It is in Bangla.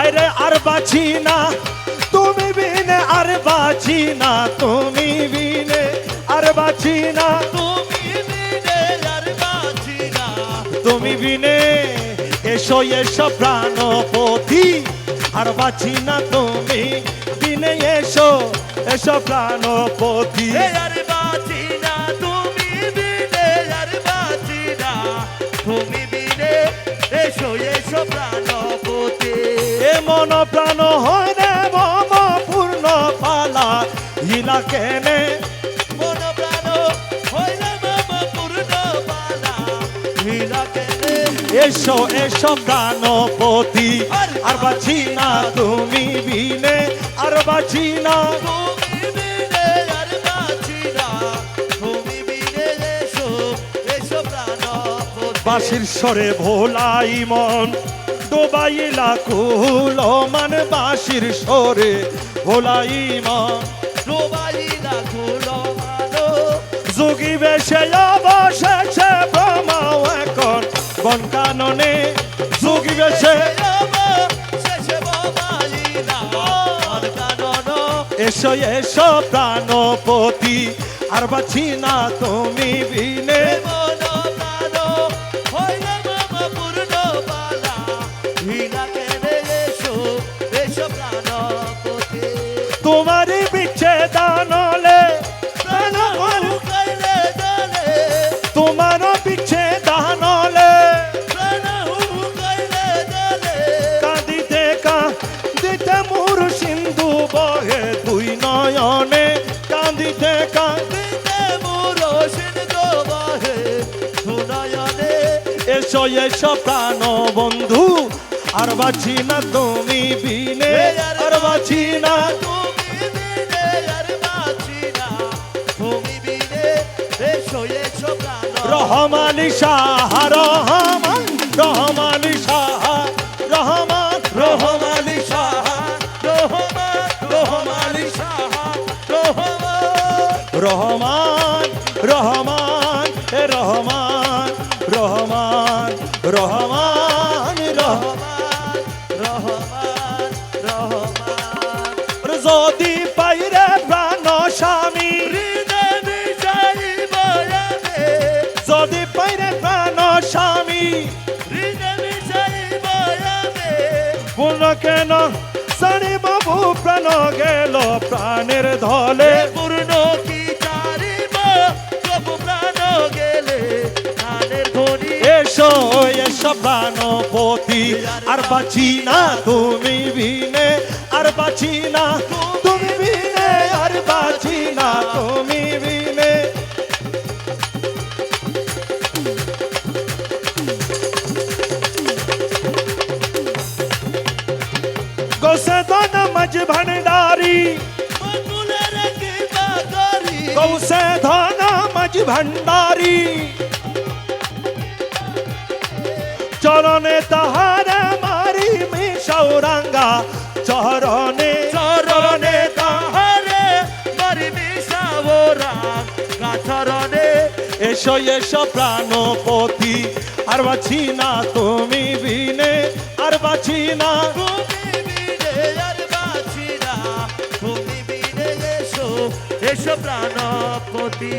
আরে আর বাঁচি না তুমি বিনে আর বাঁচি না তুমি বিনে আর বাঁচি না তুমি বিনে আর বাঁচি না তুমি বিনে। এসো এসো প্রাণপতি আর বাঁচি না তুমি। বিনে এসো এসো প্রাণপতি। হিলা কেনে? মন প্রাণ হইলে মম পূর্ণ পালা হীরা কেনে? এসো এসো প্রাণপতি আর বাঁচি না তুমি বিনে আর বাঁচি না। বাসির স্বরে ভোলাই মন ডোবাইলা কুল মান বাসির স্বরে ভোলাই মন। এখন বন কাননে যোগী বেশে এসো এসো প্রাণপতি আর বাঁচি না তুমি বিনে। তোমারই নয়নে কাঁদিতে কাঁদিতে এসো এসো প্রাণ বন্ধু আর বাঁচি না তুমি বিনে আর বাঁচি না রহমানি শাহ রহমান রহমানি রহমান রহমান হে রহমান রহমান রহমান রহমান যদি পাইরে প্রাণ স্বামী যদি পাইরে প্রাণ স্বামী কেন সারি বাবু প্রাণ গেল প্রাণের ধলে। এসো প্রাণপতি আর বাঁচি না তুমি বিনে আর বাঁচি না তুমি বিনে আর বাঁচি না তুমি বিনে গোসে দানা মজ ভণ্ডারি মঙ্গলের কি বাগারি গৌসে ধানা মজ ভণ্ডারি চরণে তাহার মারি মি সৌরাঙ্গা চরণে চরণে তাহারে মারি মিশাবরা গাছরণে এসো এসো প্রাণপতি। আর বাছি না তুমি বিনে, আর বাছি না এসো প্রাণপতি।